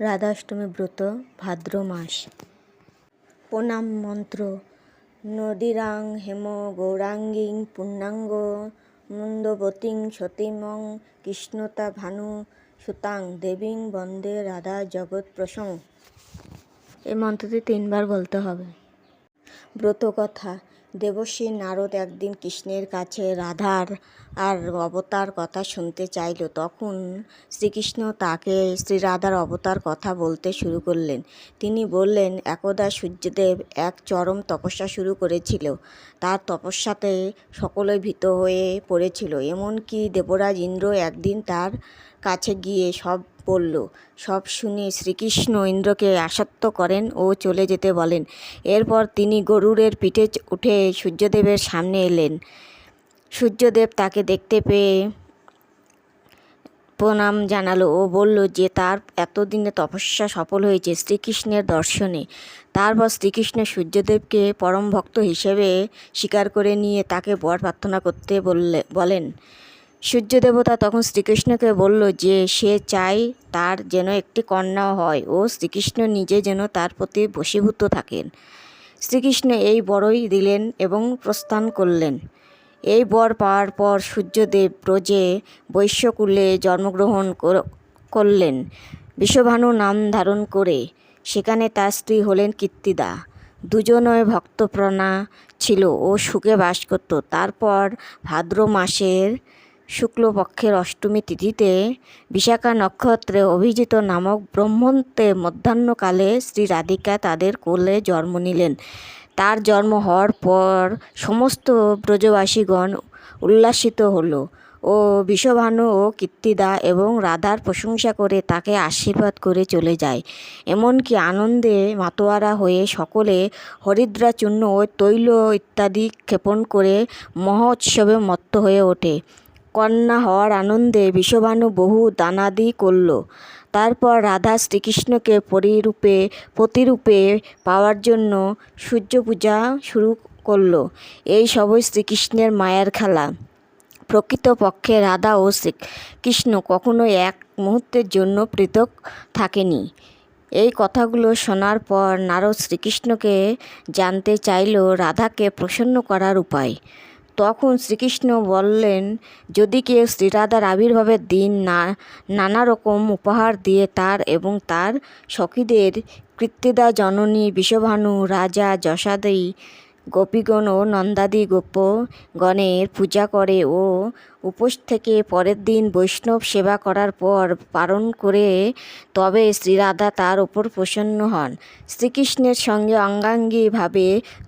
রাধাষ্টমী ব্রত, ভাদ্র মাস। প্রণাম মন্ত্র, নদীরাং হেম গৌরাঙ্গীং পূর্ণাঙ্গ মুন্দবতীং সতীমং কৃষ্ণতা ভানু, সুতাং দেবীং বন্দে রাধা জগৎ প্রসং এই মন্ত্রটি তিনবার বলতে হবে। ব্রত কথা দেবশ্রী নারদ একদিন কৃষ্ণের কাছে রাধার আর অবতার কথা শুনতে চাইল। তখন শ্রীকৃষ্ণ তাকে শ্রী রাধার অবতার কথা বলতে শুরু করলেন। তিনি বললেন, একদা সূর্যদেব এক চরম তপস্যা শুরু করেছিল। তার তপস্যাতে সকলে ভীত হয়ে পড়েছিল। এমনকি দেবরাজ ইন্দ্র একদিন তার কাছে গিয়ে সব বলল, সব শুনে শ্রীকৃষ্ণ ইন্দ্রকে আসক্ত করেন ও চলে যেতে বলেন। এরপর তিনি গরুরের পিঠে উঠে সূর্যদেবের সামনে এলেন। সূর্যদেব তাকে দেখতে পেয়ে প্রণাম জানালো ও বলল যে, তার এতদিনে তপস্যা সফল হয়েছে শ্রীকৃষ্ণের দর্শনে। তারপর শ্রীকৃষ্ণ সূর্যদেবকে পরম ভক্ত হিসেবে স্বীকার করে নিয়ে তাকে বর প্রার্থনা করতে বললে, বলেন। সূর্য দেবতা তখন শ্রীকৃষ্ণকে বলল যে সে চায় তার যেন একটি কন্যা হয় ও শ্রীকৃষ্ণ নিজে যেন তার প্রতি বশীভূত থাকেন। শ্রীকৃষ্ণ এই বরই দিলেন এবং প্রস্থান করলেন। এই বর পাওয়ার পর সূর্যদেব ব্রজে বৈশ্যকুলে জন্মগ্রহণ করলেন। বিশ্বভানু নাম ধারণ করে সেখানে তার স্ত্রী হলেন কীর্তিদা। দুজনই ভক্তপ্রণা ছিল ও সুখে বাস করত। তারপর ভাদ্র মাসের শুক্লপক্ষের অষ্টমী তিথিতে বিশাখা নক্ষত্রে অভিজিত নামক ব্রহ্মন্তে মধ্যাহ্নকালে শ্রী রাধিকা তাদের কোলে জন্ম নিলেন। তার জন্ম হওয়ার পর সমস্ত ব্রজবাসীগণ উল্লাসিত হলো ও বিষভানু ও কীর্তিদা এবং রাধার প্রশংসা করে তাকে আশীর্বাদ করে চলে যায়। এমনকি আনন্দে মাতোয়ারা হয়ে সকলে হরিদ্রাচূর্ণ ও তৈল ইত্যাদি ক্ষেপণ করে মহোৎসবে মত্ত হয়ে ওঠে। কন্যা হওয়ার আনন্দে বিষভানু বহু দানাদি করল। তারপর রাধা শ্রীকৃষ্ণকে পরিরূপে, প্রতিরূপে পাওয়ার জন্য সূর্য পূজা শুরু করল। এই সবই শ্রীকৃষ্ণের মায়ের খেলা। প্রকৃতপক্ষে রাধা ও শ্রীকৃষ্ণ কখনো এক মুহূর্তের জন্য পৃথক থাকেনি। এই কথাগুলো শোনার পর নারদ শ্রীকৃষ্ণকে জানতে চাইল রাধাকে প্রসন্ন করার উপায়। তখন শ্রীকৃষ্ণ বললেন, যদি কেউ শ্রীরাধার আবির্ভাবের দিন না, নানা রকম উপহার দিয়ে তার এবং তার সখীদের কৃত্তিদা জননী বিষভানু রাজা যশাদী গোপীগণ ও নন্দাদি গোপ গণের পূজা করে ও উপোস থেকে পরের দিন বৈষ্ণব সেবা করার পর পালন করে তবে শ্রীরাধা তার ওপর প্রসন্ন হন। শ্রীকৃষ্ণের সঙ্গে অঙ্গাঙ্গিভাবে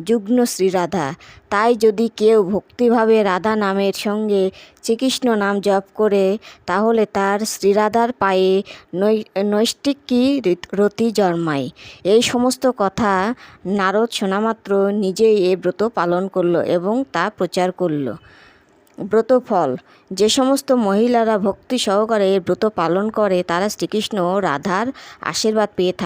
যুগ্ন শ্রীরাধা। তাই যদি কেউ ভক্তিভাবে রাধা নামের সঙ্গে শ্রীকৃষ্ণ নাম জপ করে, তাহলে তার শ্রীরাধার পায়ে নৈষ্টিকী রতি জন্মায়। এই সমস্ত কথা নারদ শোনামাত্র নিজেই এ ব্রত পালন করল এবং তা প্রচার করল। ব্রত ফল যে সমস্ত মহিলারা ভক্তি সহকারে ব্রত পালন করে, তারা শ্রীকৃষ্ণ রাধার আশীর্বাদ পেয়ে থাকে